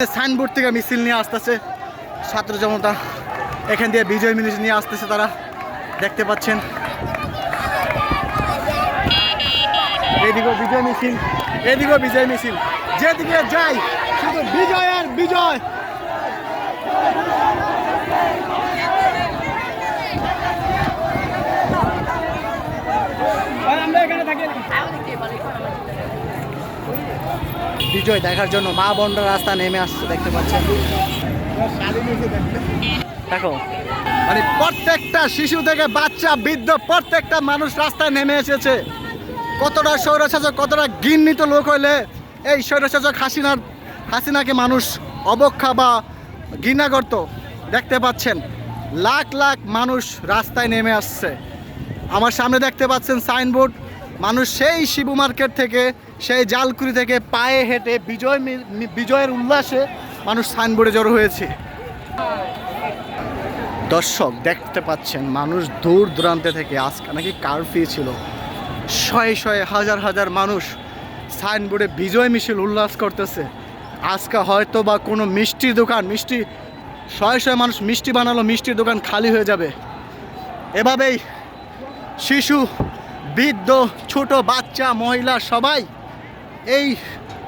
Signboard থেকে মিছিল নিয়ে আসতেছে। ছাত্র জনতা, এখান দিয়ে বিজয় মিছিল নিয়ে আসতেছে তারা। দেখতে পাচ্ছেন। এদিকেও বিজয় মিছিল, এদিকেও বিজয় মিছিল। যেদিকে যাই, শুধু বিজয় আর বিজয়। বিজয় দেখার জন্য মা বোনরা রাস্তা নেমে আসছে, দেখতে পাচ্ছেন। দেখো মানে প্রত্যেকটা শিশু থেকে বাচ্চা, বৃদ্ধ, প্রত্যেকটা মানুষ রাস্তায় নেমে এসেছে। কতটা স্বৈরশাসক, কতটা ঘৃণিত লোক হইলে এই স্বৈরশাসক হাসিনার হাসিনাকে মানুষ অবক্ষা বা ঘৃণা করত, দেখতে পাচ্ছেন। লাখ লাখ মানুষ রাস্তায় নেমে আসছে। আমার সামনে দেখতে পাচ্ছেন সাইনবোর্ড। মানুষ সেই শিবু মার্কেট থেকে, সেই জালকুড়ি থেকে পায়ে হেঁটে বিজয় বিজয়ের উল্লাসে মানুষ সাইনবোর্ডে জড়ো হয়েছে। দর্শক, দেখতে পাচ্ছেন, মানুষ দূর দূরান্তে থেকে আজকে নাকি কারফিউ ছিল। শয়ে শয়ে হাজার হাজার মানুষ সাইনবোর্ডে বিজয় মিছিল উল্লাস করতেছে। আজকে হয়তো বা কোনো মিষ্টির দোকান, মিষ্টি, শয়ে শয়ে মানুষ মিষ্টি বানালো, মিষ্টির দোকান খালি হয়ে যাবে। এভাবেই শিশু বৃদ্ধ, ছোট বাচ্চা, মহিলা সবাই এই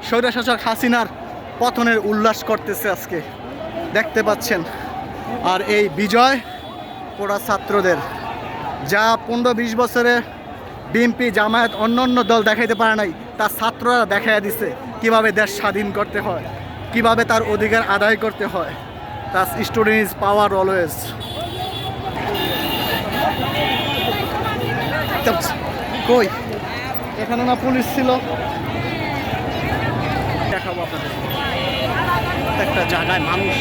স্বৈরশাসক হাসিনার পতনের উল্লাস করতেছে আজকে। দেখতে পাচ্ছেন। আর এই বিজয় পোড়া ছাত্রদের, যা পনেরো বিশ বছরে বিএনপি, জামায়াত, অন্য অন্য দল দেখাইতে পারে নাই তার ছাত্ররা দেখাইয়া দিছে কীভাবে দেশ স্বাধীন করতে হয়, কীভাবে তার অধিকার আদায় করতে হয়। তার স্টুডেন্ট ইজ পাওয়ার অলওয়েজ কই? এখানে না পুলিশ ছিল। দেখাবো আপনাদের। একটা জায়গায় মানুষ